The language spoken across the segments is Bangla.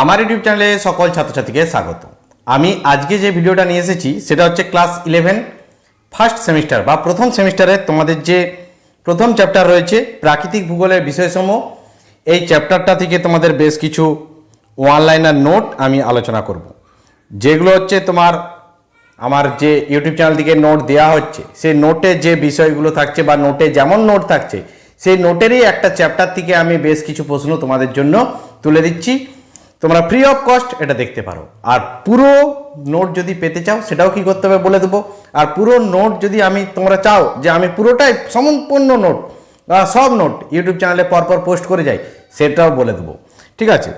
আমার ইউটিউব চ্যানেলে সকল ছাত্রছাত্রীকে স্বাগত। আমি আজকে যে ভিডিওটা নিয়ে এসেছি, সেটা হচ্ছে ক্লাস ইলেভেন ফার্স্ট সেমিস্টার বা প্রথম সেমিস্টারে তোমাদের যে প্রথম চ্যাপ্টার রয়েছে, প্রাকৃতিক ভূগোলের বিষয়সমূহ, এই চ্যাপ্টারটা থেকে তোমাদের বেশ কিছু ওয়ানলাইনার নোট আমি আলোচনা করব। যেগুলো হচ্ছে তোমার, আমার যে ইউটিউব চ্যানেল থেকে নোট দেওয়া হচ্ছে, সেই নোটে যে বিষয়গুলো থাকছে বা নোটে যেমন নোট থাকছে, সেই নোটেরই একটা চ্যাপ্টার থেকে আমি বেশ কিছু প্রশ্ন তোমাদের জন্য তুলে দিচ্ছি। তোমরা ফ্রি অফ কস্ট এটা দেখতে পারো। আর পুরো নোট যদি পেতে চাও, সেটাও কি করতে হবে বলে দেবো। আর পুরো নোট যদি আমি তোমরা চাও যে আমি পুরোটাই সম্পূর্ণ নোট সব নোট ইউটিউব চ্যানেলে পরপর পোস্ট করে যাই, সেটাও বলে দেবো। ঠিক আছে?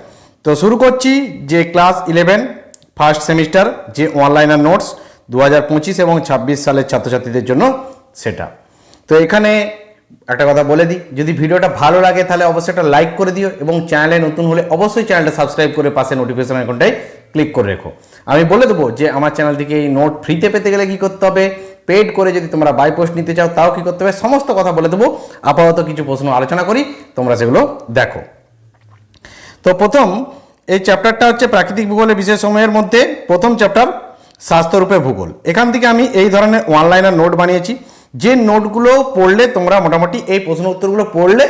তো শুরু করছি যে ক্লাস ইলেভেন ফার্স্ট সেমিস্টার যে অনলাইনার নোটস দু হাজার পঁচিশ এবং ছাব্বিশ সালের ছাত্রছাত্রীদের জন্য সেটা। তো এখানে একটা কথা বলে দিই, যদি ভিডিওটা ভালো লাগে তাহলে অবশ্যই একটা লাইক করে দিও এবং চ্যানেলে নতুন হলে অবশ্যই চ্যানেলটা সাবস্ক্রাইব করে পাশে নোটিফিকেশন আইকনটাই ক্লিক করে রেখো। আমি বলে দেবো যে আমার চ্যানেল থেকে এই নোট ফ্রিতে পেতে গেলে কী করতে হবে? পেড করে যদি তোমরা বাই পোস্ট নিতে চাও, তাও কী করতে হবে? সমস্ত কথা বলে দেবো। আপাতত কিছু প্রশ্ন আলোচনা করি, তোমরা সেগুলো দেখো। তো প্রথম, এই চ্যাপ্টারটা হচ্ছে প্রাকৃতিক ভূগোলের সময়ের মধ্যে প্রথম চ্যাপ্টার স্বাস্থ্যরূপে ভূগোল। এখান থেকে আমি এই ধরনের অনলাইনের নোট বানিয়েছি। যে নোটগুলো পড়লে তোমরা মোটামুটি এই প্রশ্ন উত্তরগুলো পড়লে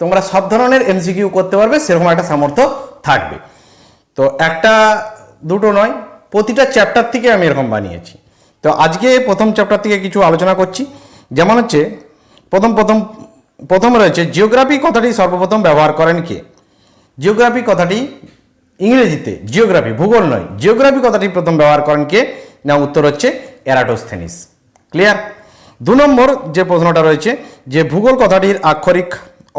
তোমরা সব ধরনের এমসিকিউ করতে পারবে, সেরকম একটা সামর্থ্য থাকবে। তো একটা, দুটো নয়, প্রতিটা চ্যাপ্টার থেকে আমি এরকম বানিয়েছি। তো আজকে প্রথম চ্যাপ্টার থেকে কিছু আলোচনা করছি। যেমন হচ্ছে, প্রথম প্রথম প্রথম রয়েছে জিওগ্রাফি কথাটি সর্বপ্রথম ব্যবহার করেন কে? জিওগ্রাফি কথাটি ইংরেজিতে জিওগ্রাফি ভূগোল নয় জিওগ্রাফি কথাটি প্রথম ব্যবহার করেন কে? না, উত্তর হচ্ছে অ্যারাটোস্থেনিস ক্লিয়ার দু নম্বর যে প্রশ্নটা রয়েছে, যে ভূগোল কথাটির আক্ষরিক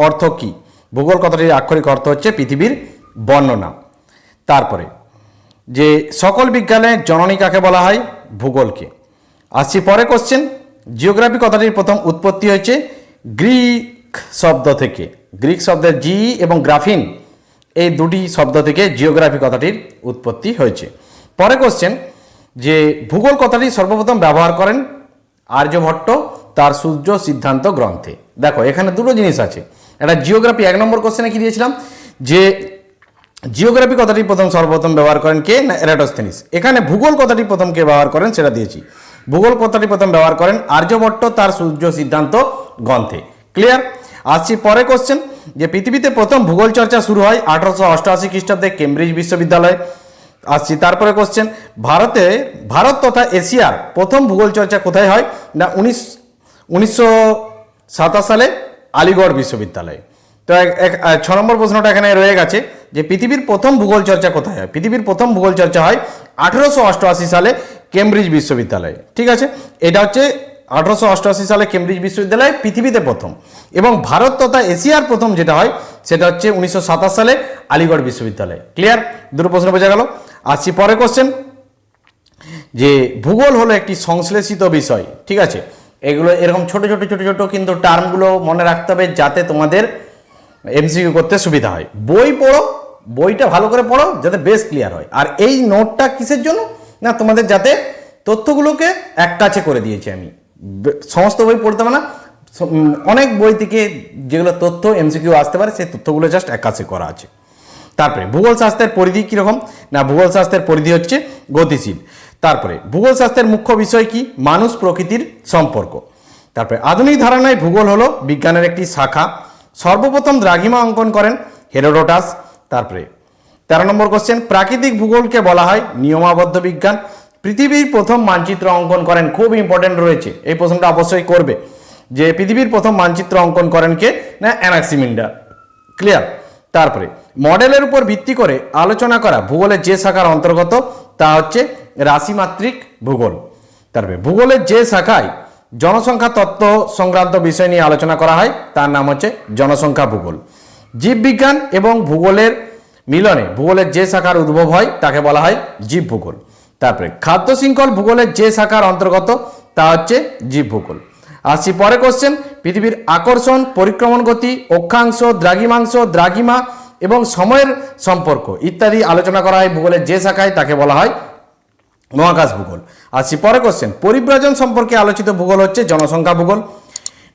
অর্থ কি? ভূগোল কথাটির আক্ষরিক অর্থ হচ্ছে পৃথিবীর বর্ণনা। তারপরে, যে সকল বিজ্ঞানে জননী কাকে বলা হয়? ভূগোলকে। আসছি পরে কোশ্চেন জিওগ্রাফি কথাটির প্রথম উৎপত্তি হয়েছে গ্রিক শব্দ থেকে। গ্রিক শব্দের জি এবং গ্রাফিন এই দুটি শব্দ থেকে জিওগ্রাফি কথাটির উৎপত্তি হয়েছে। পরে কোশ্চেন যে ভূগোল কথাটি সর্বপ্রথম ব্যবহার করেন আর্যভট্ট তার সূর্য সিদ্ধান্ত গ্রন্থে। দেখো, এখানে দুটো জিনিস আছে। একটা জিওগ্রাফি এক নম্বর কোশ্চেনে কি দিয়েছিলাম? যে জিওগ্রাফি কথাটি প্রথম সর্বপ্রথম ব্যবহার করেন কে? না, এরাটোস্থেনিস। এখানে ভূগোল কথাটি প্রথম কে ব্যবহার করেন? সেটা দিয়েছি। ভূগোল কথাটি প্রথম ব্যবহার করেন আর্যভট্ট তার সূর্য সিদ্ধান্ত গ্রন্থে। ক্লিয়ার আসছি পরে কোশ্চেন যে পৃথিবীতে প্রথম ভূগোল চর্চা শুরু হয় আঠারোশো অষ্টআশি খ্রিস্টাব্দে কেমব্রিজ বিশ্ববিদ্যালয়ে। আসছি। তারপরে কোশ্চেন ভারতে, ভারত তথা এশিয়ার প্রথম ভূগোল চর্চা কোথায় হয়? না, উনিশ, উনিশশো সালে আলিগড় বিশ্ববিদ্যালয়ে। তো এক- এক- ছ নম্বর প্রশ্নটা এখানে রয়ে গেছে যে পৃথিবীর প্রথম ভূগোল চর্চা কোথায় হয়? পৃথিবীর প্রথম ভূগোল চর্চা হয় আঠেরোশো অষ্টআশি সালে কেমব্রিজ বিশ্ববিদ্যালয়ে। ঠিক আছে? এটা হচ্ছে আঠারোশো অষ্টআশি সালে কেমব্রিজ বিশ্ববিদ্যালয়ে, পৃথিবীতে প্রথম। এবং ভারত তথা এশিয়ার প্রথম যেটা হয়, সেটা হচ্ছে উনিশশো সাতাশ সালে আলিগড় বিশ্ববিদ্যালয়। ক্লিয়ার দুটো প্রশ্ন বোঝা গেল? আসছি পরে কোশ্চেন যে ভূগোল হলো একটি সংশ্লেষিত বিষয়, ঠিক আছে? এগুলো এরকম ছোট ছোট ছোট ছোট কিন্তু টার্মগুলো মনে রাখতে হবে যাতে তোমাদের এমসিকিউ করতে সুবিধা হয়। বই পড়ো, বইটা ভালো করে পড়ো যাতে বেশ ক্লিয়ার হয়। আর এই নোটটা কিসের জন্য? না, তোমাদের যাতে তথ্যগুলোকে এক কাছে করে দিয়েছি আমি। সমস্ত বই পড়তে হবে না। অনেক বই থেকে যেগুলো তথ্য এমসিকিউ আসতে পারে, সেই তথ্যগুলো জাস্ট এক কাছে করা আছে। তারপরে ভূগোল শাস্ত্রের পরিধি কীরকম? না, ভূগোল শাস্ত্রের পরিধি হচ্ছে গতিশীল। তারপরে ভূগোল শাস্ত্রের মুখ্য বিষয় কি? মানুষ প্রকৃতির সম্পর্ক। তারপরে আধুনিক ধারণায় ভূগোল হলো বিজ্ঞানের একটি শাখা। সর্বপ্রথম দ্রাঘিমা অঙ্কন করেন হেরোডোটাস। তারপরে তেরো নম্বর কোশ্চেন প্রাকৃতিক ভূগোলকে বলা হয় নিয়মাবদ্ধ বিজ্ঞান। পৃথিবীর প্রথম মানচিত্র অঙ্কন করেন, খুব ইম্পর্টেন্ট রয়েছে। এই প্রশ্নটা অবশ্যই করবে। যে পৃথিবীর প্রথম মানচিত্র অঙ্কন করেন কে? না অ্যানাক্সিমিন্ডার ক্লিয়ার তারপরে, মডেলের উপর ভিত্তি করে আলোচনা করা ভূগোলের যে শাখার অন্তর্গত, তা হচ্ছে রাশিমাত্রিক ভূগোল। তারপরে, ভূগোলের যে শাখায় জনসংখ্যা তত্ত্ব সংক্রান্ত বিষয় নিয়ে আলোচনা করা হয়, তার নাম হচ্ছে জনসংখ্যা ভূগোল। জীববিজ্ঞান এবং ভূগোলের মিলনে ভূগোলের যে শাখার উদ্ভব হয়, তাকে বলা হয় জীব ভূগোল তারপরে, খাদ্য শৃঙ্খল ভূগোলের যে শাখার অন্তর্গত, তা হচ্ছে জীব ভূগোল আসছি পরে কোশ্চেন পৃথিবীর আকর্ষণ, পরিক্রমণ গতি, অক্ষাংশ, দ্রাঘিমাংশ, দ্রাঘিমা এবং সময়ের সম্পর্ক ইত্যাদি আলোচনা করা হয় ভূগোলের যে শাখায় তাকে বলা হয় মহাকাশ ভূগোল। আসছি পরে কোশ্চেন পরিব্রাজন সম্পর্কে আলোচিত ভূগোল হচ্ছে জনসংখ্যা ভূগোল।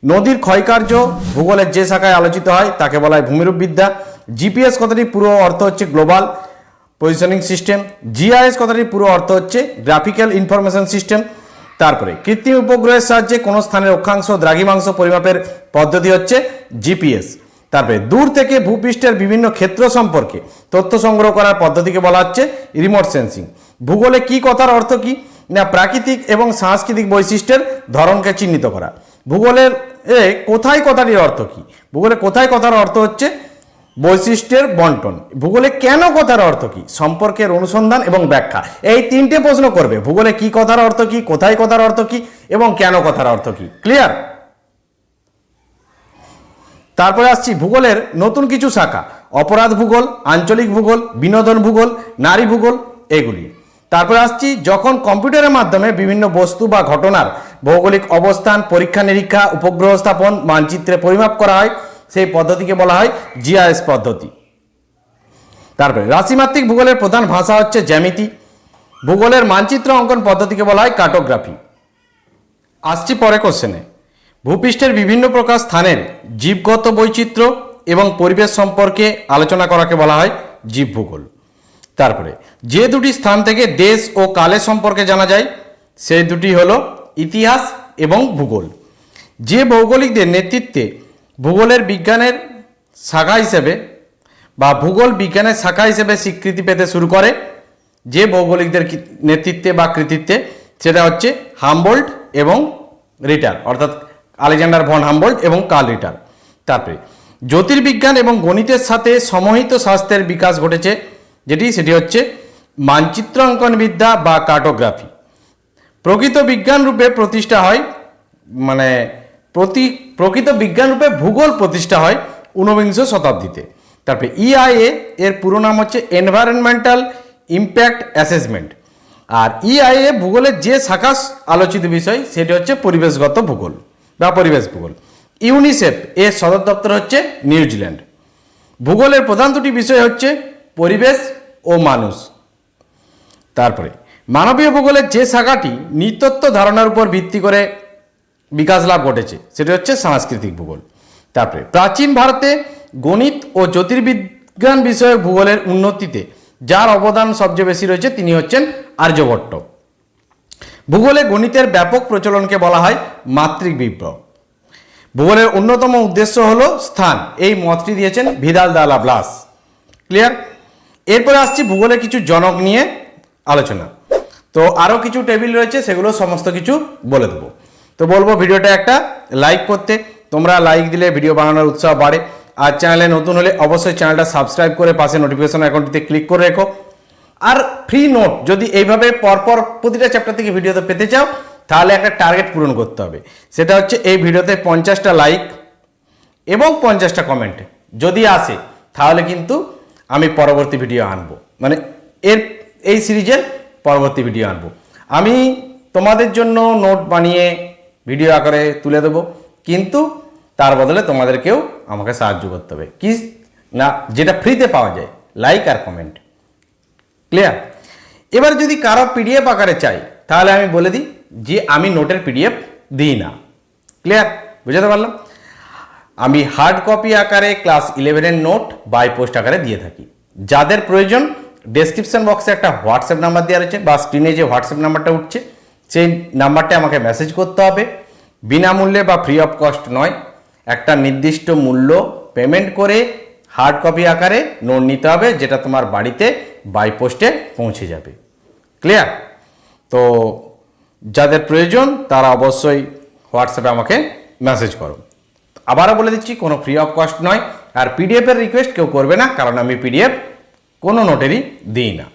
নদীর ক্ষয়কার্য ভূগোলের যে শাখায় আলোচিত হয় তাকে বলা হয় ভূমিরূপ বিদ্যা। জিপিএস কথাটি পুরো অর্থ হচ্ছে গ্লোবাল পজিশনিং সিস্টেম। জিআইএস কথাটির পুরো অর্থ হচ্ছে গ্রাফিক্যাল ইনফরমেশন সিস্টেম। তারপরে কৃত্রিম উপগ্রহের সাহায্যে কোনো স্থানের অক্ষাংশ দ্রাঘিমাংশ পরিমাপের পদ্ধতি হচ্ছে জিপিএস। তারপরে দূর থেকে ভূপৃষ্ঠের বিভিন্ন ক্ষেত্র সম্পর্কে তথ্য সংগ্রহ করার পদ্ধতিকে বলা হচ্ছে রিমোট সেন্সিং। ভূগোলে কি কথার অর্থ কি? না, প্রাকৃতিক এবং সাংস্কৃতিক বৈশিষ্ট্যের ধরনকে চিহ্নিত করা। ভূগোলের এ কোথায় কথাটির অর্থ কি? ভূগোলে কোথায় কথার অর্থ হচ্ছে বৈশিষ্ট্যের বন্টন। ভূগোলে কেন কথার অর্থ কি? সম্পর্কের অনুসন্ধান এবং ব্যাখ্যা। এই তিনটে প্রশ্ন করবে। ভূগোলে কি কথার অর্থ কি? কোথায় কথার অর্থ কি? এবং কেন কথার অর্থ কি? ক্লিয়ার তারপরে আসছি ভূগোলের নতুন কিছু শাখা। অপরাধ ভূগোল, আঞ্চলিক ভূগোল, বিনোদন ভূগোল, নারী ভূগোল, এগুলি। তারপরে আসছি যখন কম্পিউটারের মাধ্যমে বিভিন্ন বস্তু বা ঘটনার ভৌগোলিক অবস্থান পরীক্ষা নিরীক্ষা উপগ্রহ স্থাপন, মানচিত্রে পরিমাপ করা হয় সেই পদ্ধতিকে বলা হয় জিআইএস পদ্ধতি। তারপরে, রাশিমাত্রিক ভূগোলের প্রধান ভাষা হচ্ছে জ্যামিতি। ভূগোলের মানচিত্র অঙ্কন পদ্ধতিকে বলা হয় কার্টোগ্রাফি আসছি পরে কোশ্চেনে ভূপৃষ্ঠের বিভিন্ন প্রকার স্থানের জীবগত বৈচিত্র্য এবং পরিবেশ সম্পর্কে আলোচনা করাকে বলা হয় জীবভূগোল। তারপরে, যে দুটি স্থান থেকে দেশ ও কালের সম্পর্কে জানা যায়, সেই দুটি হলো ইতিহাস এবং ভূগোল। যে ভৌগোলিকদের নেতৃত্বে ভূগোলের বিজ্ঞানের শাখা হিসেবে বা ভূগোল বিজ্ঞানের শাখা হিসেবে স্বীকৃতি পেতে শুরু করে যে ভৌগোলিকদের নেতৃত্বে বা কৃতিত্বে, সেটা হচ্ছে হামবোল্ট এবং রিটার, অর্থাৎ আলেকজান্ডার ভন হামবোল্ট এবং কার্ল রিটার। তারপরে, জ্যোতির্বিজ্ঞান এবং গণিতের সাথে সমহিত শাস্ত্রের বিকাশ ঘটেছে, যেটি, সেটি হচ্ছে মানচিত্র অঙ্কন বিদ্যা বা কার্টোগ্রাফি। প্রকৃত বিজ্ঞান রূপে প্রতিষ্ঠা হয় মানে প্রতি প্রকৃত বিজ্ঞান রূপে ভূগোল প্রতিষ্ঠা হয় ঊনবিংশ শতাব্দীতে। তারপরে ইআইএ এর পুরো নাম হচ্ছে এনভায়রনমেন্টাল ইম্প্যাক্ট অ্যাসেসমেন্ট আর ইআইএ ভূগোলের যে শাখা আলোচিত বিষয়, সেটি হচ্ছে পরিবেশগত ভূগোল বা পরিবেশ ভূগোল। ইউনিসেফ এর সদর দপ্তর হচ্ছে নিউজিল্যান্ড ভূগোলের প্রধান দুটি বিষয় হচ্ছে পরিবেশ ও মানুষ। তারপরে মানবীয় ভূগোলের যে শাখাটি নৃতত্ব ধারণার উপর ভিত্তি করে বিকাশ লাভ ঘটেছে, সেটা হচ্ছে সাংস্কৃতিক ভূগোল। তারপরে, প্রাচীন ভারতে গণিত ও জ্যোতির্বিজ্ঞান বিষয়ে ভূগোলের উন্নতিতে যার অবদান সবচেয়ে বেশি রয়েছে, তিনি হচ্ছেন আর্যভট্ট। ভূগোলে গণিতের ব্যাপক প্রচলনকে বলা হয় মাতৃক বিপ্লব। ভূগোলের অন্যতম উদ্দেশ্য হল স্থান, এই মতটি দিয়েছেন ভিদাল দালা ব্লাস ক্লিয়ার? এরপরে আসছি ভূগোলের কিছু জনক নিয়ে আলোচনা। তো আরও কিছু টেবিল রয়েছে, সেগুলো সমস্ত কিছু বলে দেবো। তো বলব ভিডিওটা একটা লাইক করতে। তোমরা লাইক দিলে ভিডিও বানানোর উৎসাহ বাড়ে। আর চ্যানেলে নতুন হলে অবশ্যই চ্যানেলটা সাবস্ক্রাইব করে পাশে নোটিফিকেশন অ্যাকাউন্টটিতে ক্লিক করে রেখো। আর ফ্রি নোট যদি এইভাবে পরপর প্রতিটা চ্যাপ্টার থেকে ভিডিওতে পেতে চাও, তাহলে একটা টার্গেট পূরণ করতে হবে। সেটা হচ্ছে এই ভিডিওতে পঞ্চাশটা লাইক এবং পঞ্চাশটা কমেন্ট যদি আসে, তাহলে কিন্তু আমি পরবর্তী ভিডিও আনব। মানে এর, এই সিরিজের পরবর্তী ভিডিও আনব। আমি তোমাদের জন্য নোট বানিয়ে ভিডিও আকারে তুলে দেবো। কিন্তু তার বদলে তোমাদেরকেও আমাকে সাহায্য করতে হবে। কি? না, যেটা ফ্রিতে পাওয়া যায় লাইক আর কমেন্ট ক্লিয়ার এবার যদি কারও পিডিএফ আকারে চাই, তাহলে আমি বলে দিই যে আমি নোটের পিডিএফ দিই না। ক্লিয়ার বুঝাতে পারলাম? আমি হার্ড কপি আকারে ক্লাস ইলেভেনের নোট বাই পোস্ট আকারে দিয়ে থাকি। যাদের প্রয়োজন ডেসক্রিপশন বক্সে একটা হোয়াটসঅ্যাপ নাম্বার দেওয়া রয়েছে বা স্ক্রিনে যে হোয়াটসঅ্যাপ নাম্বারটা উঠছে সেই নাম্বারটা আমাকে মেসেজ করতে হবে। বিনামূল্যে বা ফ্রি অফ কস্ট নয়। একটা নির্দিষ্ট মূল্য পেমেন্ট করে হার্ড কপি আকারে নোট নিতে হবে, যেটা তোমার বাড়িতে বাই পোস্টে পৌঁছে যাবে। ক্লিয়ার তো যাদের প্রয়োজন, তারা অবশ্যই হোয়াটসঅ্যাপে আমাকে মেসেজ করো। আবারও বলে দিচ্ছি, কোনো ফ্রি অফ কস্ট নয়। আর পিডিএফের রিকোয়েস্ট কেউ করবে না, কারণ আমি পিডিএফ কোনো নোটেরই দিই না।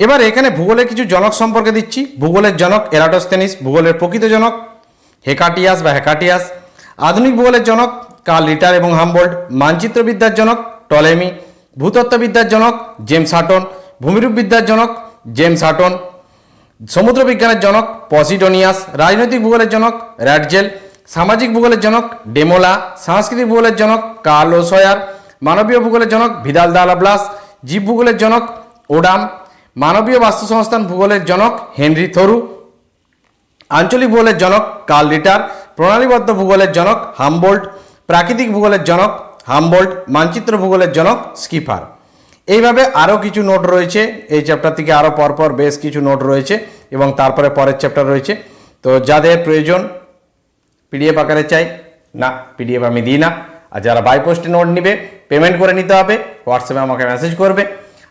এবার এখানে ভূগোলের কিছু জনক সম্পর্কে দিচ্ছি। ভূগোলের জনক এরাটোস্তেনিস ভূগোলের প্রকৃত জনক হেকাটিয়াস বা হেকাটিয়াস, আধুনিক ভূগোলের জনক কার্ল লিটার এবং হামবোল্ড, মানচিত্রবিদ্যার জনক টলেমি, ভূতত্ত্ববিদ্যার জনক জেমস হাটন, ভূমিরূপবিদ্যার জনক জেমস হাটন সমুদ্র বিজ্ঞানের জনক পসিডোনিয়াস, রাজনৈতিক ভূগোলের জনক র্যাডজেল, সামাজিক ভূগোলের জনক ডেমোলা, সাংস্কৃতিক ভূগোলের জনক কার্ল ওসয়ার, মানবীয় ভূগোলের জনক ভিদাল দালাব্লাস জীব ভূগোলের জনক ওডাম মানবীয় বাস্তুসংস্থান ভূগোলের জনক হেনরি থরু, আঞ্চলিক ভূগোলের জনক কার্ল রিটার, প্রণালীবদ্ধ ভূগোলের জনক হামবোল্ট প্রাকৃতিক ভূগোলের জনক হামবোল্ট মানচিত্র ভূগোলের জনক স্কিফার। এইভাবে আরও কিছু নোট রয়েছে, এই চ্যাপ্টার থেকে আরও পরপর বেশ কিছু নোট রয়েছে এবং তারপরে পরের চ্যাপ্টার রয়েছে। তো যাদের প্রয়োজন পিডিএফ আকারে চাই, না পিডিএফ আমি দিই না। আর যারা বাইপোস্টে নোট নিবে পেমেন্ট করে নিতে হবে হোয়াটসঅ্যাপে আমাকে মেসেজ করবে।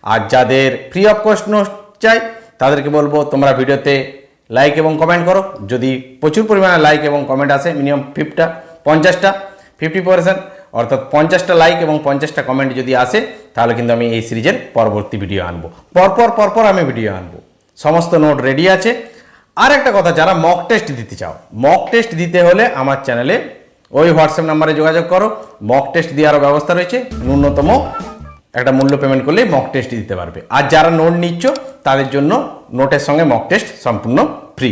আর যাদের ফ্রি অফ কস্ট নোট চাই, তাদেরকে বলব তোমরা ভিডিওতে লাইক এবং কমেন্ট করো। যদি প্রচুর পরিমাণে লাইক এবং কমেন্ট আসে মিনিমাম ফিফটা পঞ্চাশটা ফিফটি পার্সেন্ট অর্থাৎ পঞ্চাশটা লাইক এবং পঞ্চাশটা কমেন্ট যদি আসে, তাহলে কিন্তু আমি এই সিরিজের পরবর্তী ভিডিও আনব। পরপর পরপর আমি ভিডিও আনব। সমস্ত নোট রেডি আছে। আর একটা কথা, যারা মক টেস্ট দিতে চাও মক টেস্ট দিতে হলে আমার চ্যানেলে ওই হোয়াটসঅ্যাপ নাম্বারে যোগাযোগ করো। মক টেস্ট দেওয়ারও ব্যবস্থা রয়েছে। ন্যূনতম একটা মূল্য পেমেন্ট করলে মক টেস্ট দিতে পারবে। আর যারা নোট নিচ্ছ, তাদের জন্য নোটের সঙ্গে মক টেস্ট সম্পূর্ণ ফ্রি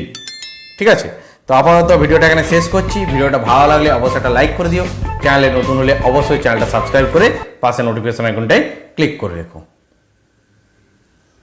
ঠিক আছে? তো আপাতত ভিডিওটা এখানে শেষ করছি। ভিডিওটা ভালো লাগলে অবশ্যই একটা লাইক করে দিও। চ্যানেলে নতুন হলে অবশ্যই চ্যানেলটা সাবস্ক্রাইব করে পাশে নোটিফিকেশন আইকনটাই ক্লিক করে রেখো।